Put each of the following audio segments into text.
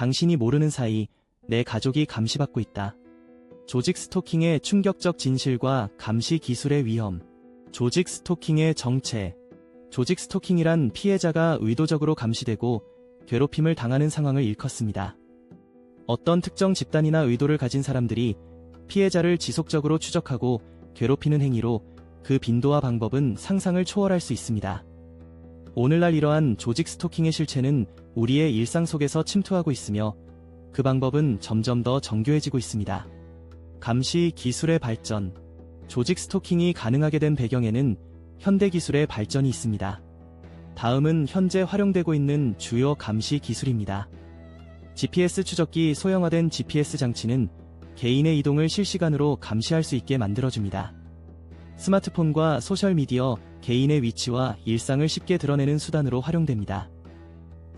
당신이 모르는 사이 내 가족이 감시받고 있다. 조직 스토킹의 충격적 진실과 감시 기술의 위험. 조직 스토킹의 정체. 조직 스토킹이란 피해자가 의도적으로 감시되고 괴롭힘을 당하는 상황을 일컫습니다. 어떤 특정 집단이나 의도를 가진 사람들이 피해자를 지속적으로 추적하고 괴롭히는 행위로 그 빈도와 방법은 상상을 초월할 수 있습니다. 오늘날 이러한 조직 스토킹의 실체는 우리의 일상 속에서 침투하고 있으며 그 방법은 점점 더 정교해지고 있습니다. 감시 기술의 발전. 조직 스토킹이 가능하게 된 배경에는 현대 기술의 발전이 있습니다. 다음은 현재 활용되고 있는 주요 감시 기술입니다. GPS 추적기 소형화된 GPS 장치는 개인의 이동을 실시간으로 감시할 수 있게 만들어줍니다. 스마트폰과 소셜미디어, 개인의 위치와 일상을 쉽게 드러내는 수단으로 활용됩니다.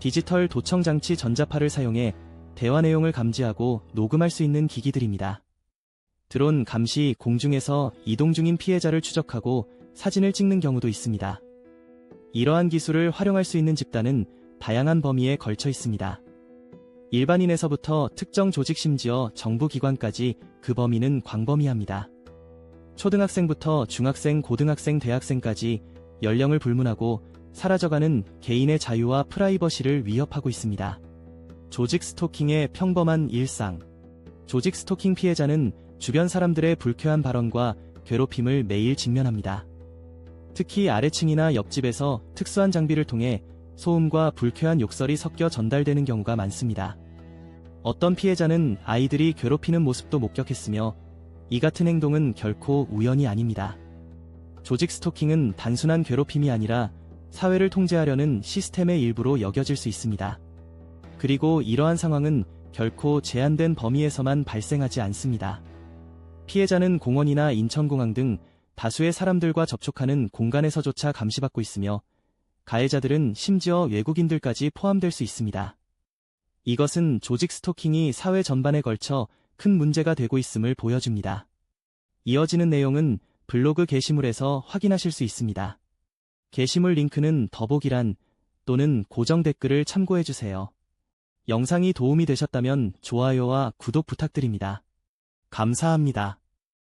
디지털 도청 장치 전자파를 사용해 대화 내용을 감지하고 녹음할 수 있는 기기들입니다. 드론 감시 공중에서 이동 중인 피해자를 추적하고 사진을 찍는 경우도 있습니다. 이러한 기술을 활용할 수 있는 집단은 다양한 범위에 걸쳐 있습니다. 일반인에서부터 특정 조직 심지어 정부기관까지 그 범위는 광범위합니다. 초등학생부터 중학생, 고등학생, 대학생까지 연령을 불문하고 사라져가는 개인의 자유와 프라이버시를 위협하고 있습니다. 조직 스토킹의 평범한 일상. 조직 스토킹 피해자는 주변 사람들의 불쾌한 발언과 괴롭힘을 매일 직면합니다. 특히 아래층이나 옆집에서 특수한 장비를 통해 소음과 불쾌한 욕설이 섞여 전달되는 경우가 많습니다. 어떤 피해자는 아이들이 괴롭히는 모습도 목격했으며 이 같은 행동은 결코 우연이 아닙니다. 조직 스토킹은 단순한 괴롭힘이 아니라 사회를 통제하려는 시스템의 일부로 여겨질 수 있습니다. 그리고 이러한 상황은 결코 제한된 범위에서만 발생하지 않습니다. 피해자는 공원이나 인천공항 등 다수의 사람들과 접촉하는 공간에서조차 감시받고 있으며 가해자들은 심지어 외국인들까지 포함될 수 있습니다. 이것은 조직 스토킹이 사회 전반에 걸쳐 큰 문제가 되고 있음을 보여줍니다. 이어지는 내용은 블로그 게시물에서 확인하실 수 있습니다. 게시물 링크는 더보기란 또는 고정 댓글을 참고해주세요. 영상이 도움이 되셨다면 좋아요와 구독 부탁드립니다. 감사합니다.